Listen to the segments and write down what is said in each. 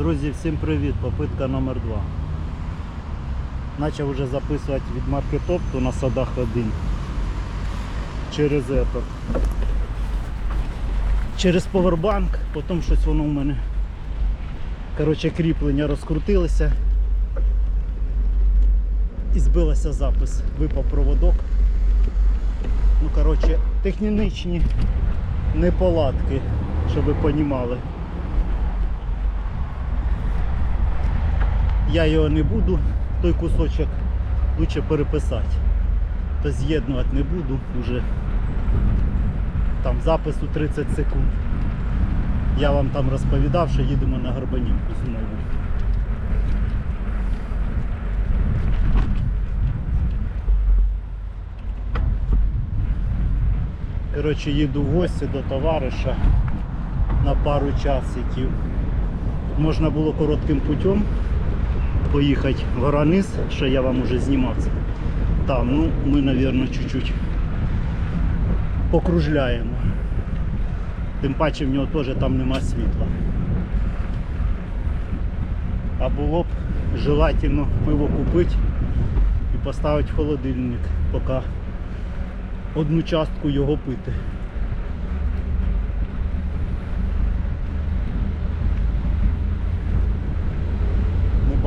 Друзі, всім привіт! Попитка номер 2 Почав вже записувати від марки Топту на садах 1 через это. Через повербанк, потім щось воно у мене. Коротше, кріплення розкрутилися. І збилося запис. Випав проводок. Ну, коротше, технічні неполадки, щоб ви понімали. Я його не буду, той кусочок лучше переписати. То з'єднувати не буду вже. Там запису 30 секунд. Я вам там розповідав, що їдемо на Горбанівку знову. Коротше, їду в гості до товариша на пару часиків. Можна було коротким путем поїхати в Горанис, що я вам уже знімав це. Там, ну, ми, мабуть, чуть-чуть покружляємо. Тим паче в нього теж там нема світла. А було б желательно пиво купити і поставити в холодильник, поки одну частку його пити.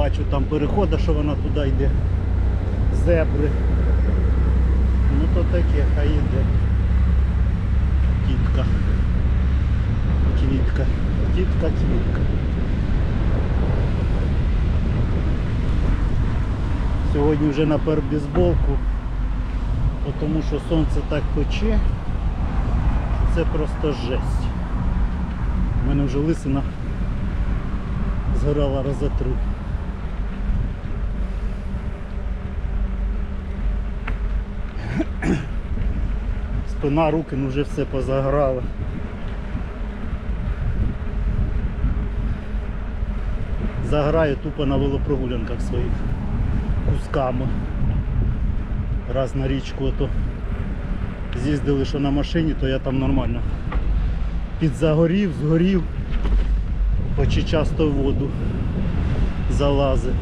Бачу там переходу, що вона туди йде. Зебри. Ну то таке, хай йде. Тітка. Квітка. Тітка, квітка. Сьогодні вже напер бейсболку, тому що сонце так пече, що це просто жесть. У мене вже лисина згорала раза три. Спина, руки, ну вже все позаграло. Заграю тупо на велопрогулянках своїх кусками. Раз на річку ото з'їздили, що на машині, то я там нормально підзагорів, згорів, хоч і часто в воду залазить.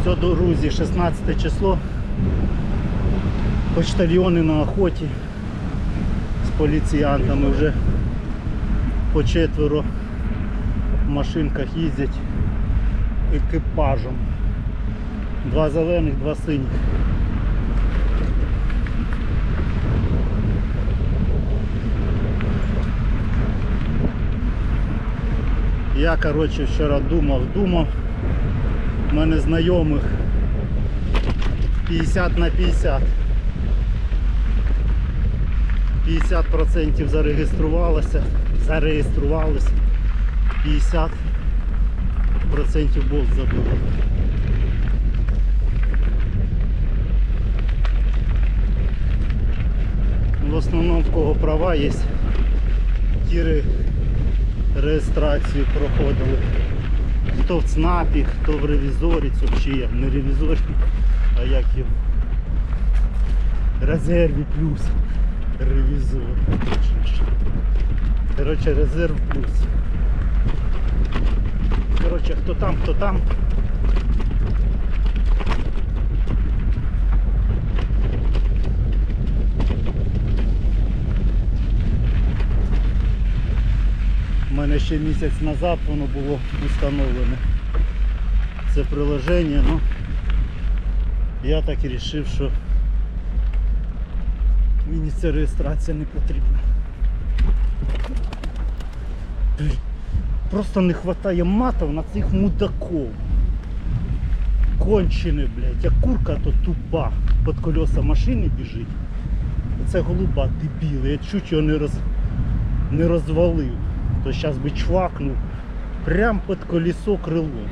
Все, друзі, 16 число. Почтальйони на охоті з поліціянтами вже по четверо в машинках їздять екіпажем. Два зелених, два синіх. Я коротше вчора думав, думав. Мене знайомих 50 на 50. 50% зареєструвалося, зареєструвалося, 50% болт забило. В основному в кого права є, ті ре- реєстрацію проходили. Хто в ЦНАПі, хто в ревізорі, це я не ревізорі, а як його. Резерві плюс. Ревізор. Коротше, резерв плюс. Коротше, хто там, хто там. Мене ще місяць назад воно було установлене. Це приложення, ну я так і вирішив, що мені ця реєстрація не потрібна. Просто не вистачає матів на цих мудаков. Кончене, блядь, як курка то тупа під колеса машини біжить. Це голуба дебіл, я чуть його не, роз... не розвалив. То зараз би чвакнув прям під колесо крило.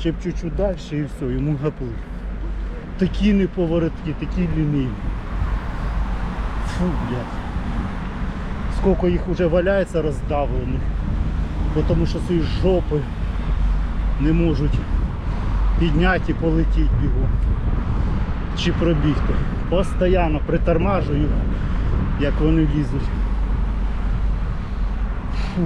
Ще б чуть-чуть далі і все, йому гапли. Такі неповоротки, такі ліниві. Фу, блядь. Скільки їх вже валяється роздавлених. Тому що свої жопи не можуть підняти і полетіти бігом. Чи пробігти. Постоянно притормажую, як вони лізуть. Фу.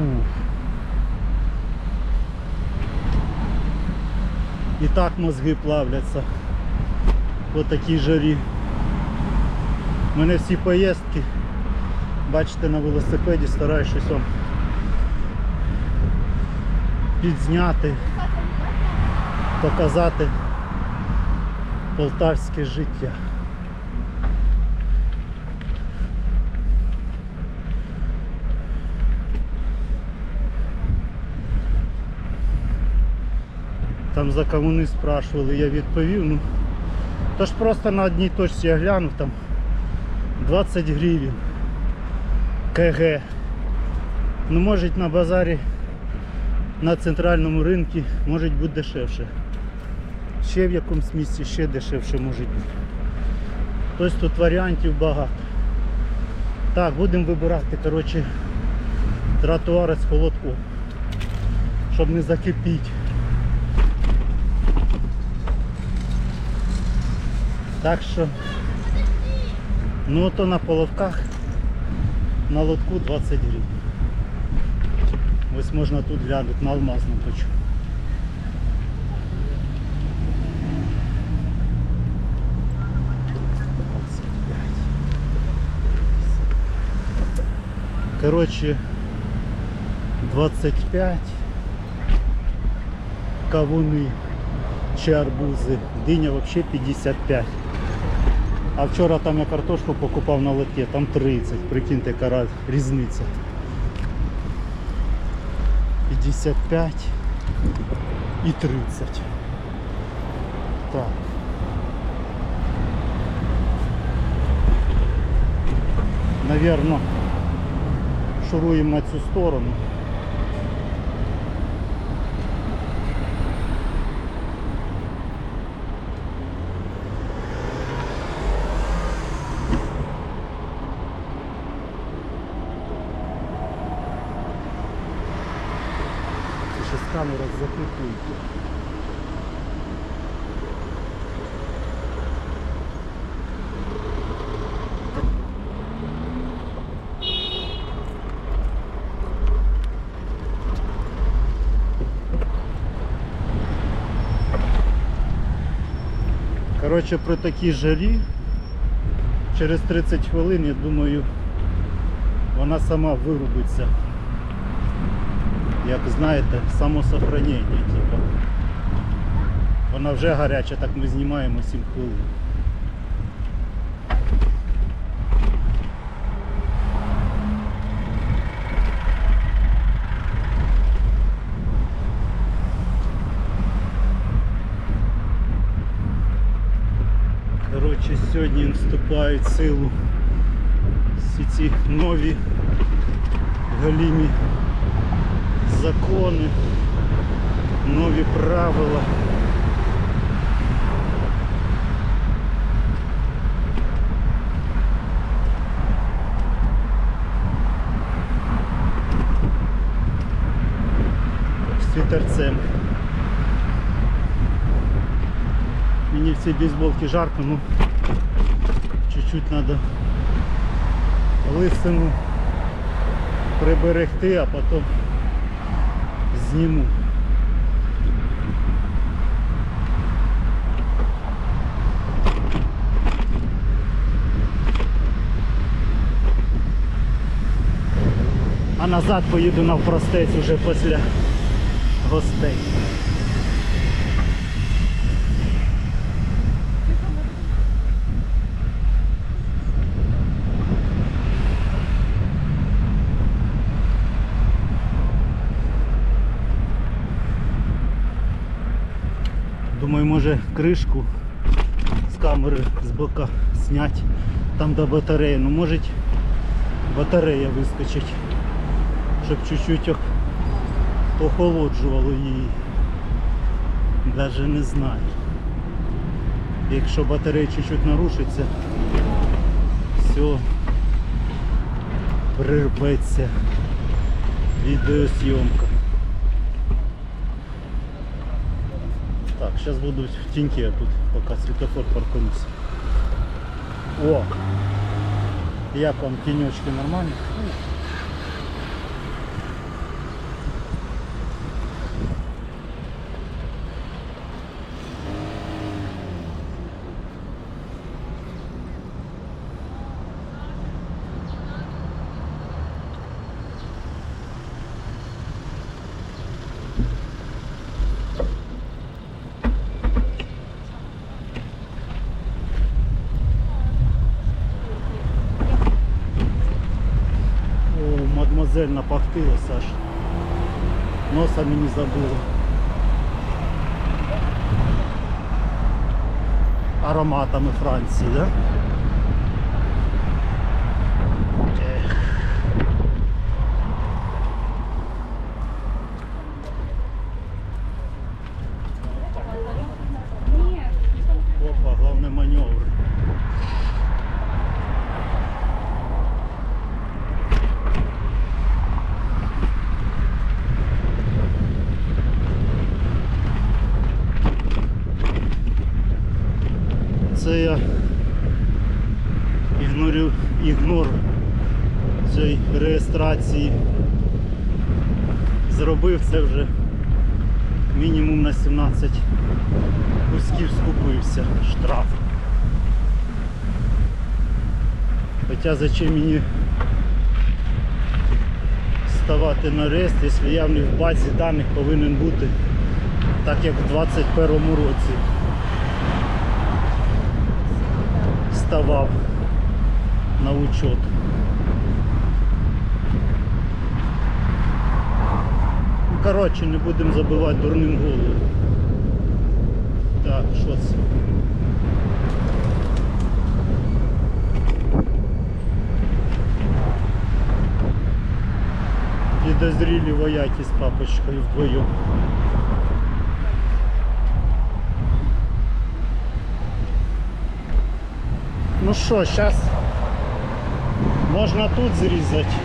І так мозги плавляться по такій жарі. У мене всі поїздки, бачите, на велосипеді стараюсь щось вам підзняти, показати полтавське життя. Там за комуни спрашивали, я відповів. Ну, то ж просто на одній точці я глянув там 20 гривень КГ. Ну може на базарі на центральному ринку може бути дешевше. Ще в якомусь місці ще дешевше може бути. Тобто тут варіантів багато. Так, будемо вибирати коротше, тротуари з холодком, щоб не закипіти. Так що, ну то на половках на лотку 20 гривень. Ось можна тут глянути на алмазну точку. Короче, 25 кавуни чи арбузи. Диня взагалі 55. А вчора там я картошку покупав на лотке, там 30. Прикиньте, яка різниця. 55 і 30. Так. Наверно, шуруємо на цю сторону. Це ще з камери. Коротше, при такій жарі через 30 хвилин, я думаю, вона сама вирубиться як знаєте, самосохранення, типу. Вона вже гаряча, так ми знімаємо 7 хвилин. Коротше, сьогодні вступають в силу всі ці нові галімі закони, нові правила. З вітерцем. Мені в цій жарко, ну чуть-чуть треба лисину приберегти, а потім зніму. А назад поїду навпростець уже після гостей. Думаю, може кришку з камери з бока зняти там до батареї. Ну може батарея вискочить, щоб чуть-чуть охолоджувало її. Даже не знаю. Якщо батарея чуть-чуть нарушиться, все прирветься відеосйомка. Так, сейчас буду в теньке тут, пока светофор паркуюсь. О! Як вам тенечки нормально? Дизель напахтило, Саш. Носа мені забило. Ароматами Франції, да? Ігнор цієї реєстрації. Зробив це вже мінімум на 17 кусків скупився штраф. Хоча зачем мені ставати на реєстр, якщо я в них в базі даних повинен бути так як в 21 році ставав на учет. Ну, коротше, не будемо забивати дурним голову. Так, що це? Підозрілі вояки з папочкою вдвоєм. Ну що, зараз можна тут зрізати.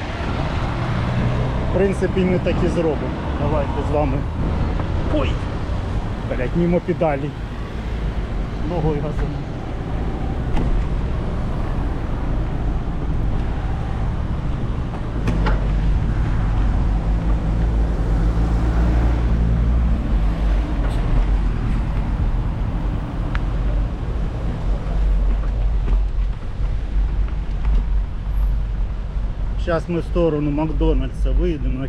В принципі, ми так і зробимо. Давайте з вами. Ой! Блять, мимо педалі. Ногою газом. Зараз ми в сторону Макдональдса вийдемо на.